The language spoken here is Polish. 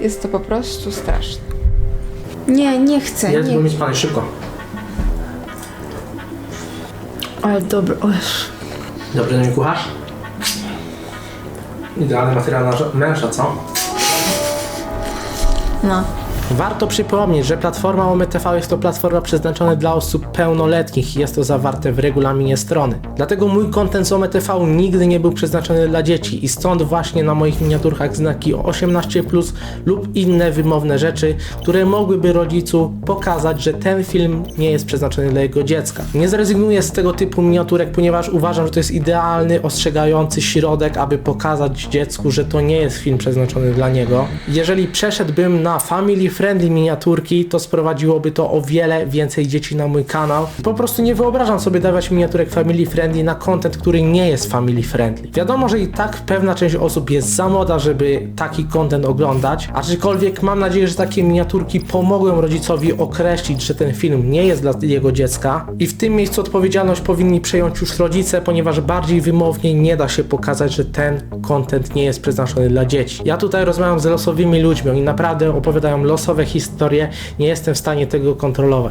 jest to po prostu straszne. Nie, nie chcę, Jest, nie. mieć panie szybko. Ale dobra, o Jezu. Dobry na mnie kucharz? Idealny materiał na męża, co? No. Warto przypomnieć, że platforma OMTV jest to platforma przeznaczona dla osób pełnoletnich i jest to zawarte w regulaminie strony. Dlatego mój kontent z OMTV nigdy nie był przeznaczony dla dzieci i stąd właśnie na moich miniaturkach znaki 18+, lub inne wymowne rzeczy, które mogłyby rodzicu pokazać, że ten film nie jest przeznaczony dla jego dziecka. Nie zrezygnuję z tego typu miniaturek, ponieważ uważam, że to jest idealny, ostrzegający środek, aby pokazać dziecku, że to nie jest film przeznaczony dla niego. Jeżeli przeszedłbym na family friendly miniaturki, to sprowadziłoby to o wiele więcej dzieci na mój kanał. Po prostu nie wyobrażam sobie dawać miniaturek family friendly na content, który nie jest family friendly. Wiadomo, że i tak pewna część osób jest za moda, żeby taki content oglądać, aczkolwiek mam nadzieję, że takie miniaturki pomogą rodzicowi określić, że ten film nie jest dla jego dziecka i w tym miejscu odpowiedzialność powinni przejąć już rodzice, ponieważ bardziej wymownie nie da się pokazać, że ten content nie jest przeznaczony dla dzieci. Ja tutaj rozmawiam z losowymi ludźmi, oni naprawdę opowiadają losowe historie, nie jestem w stanie tego kontrolować.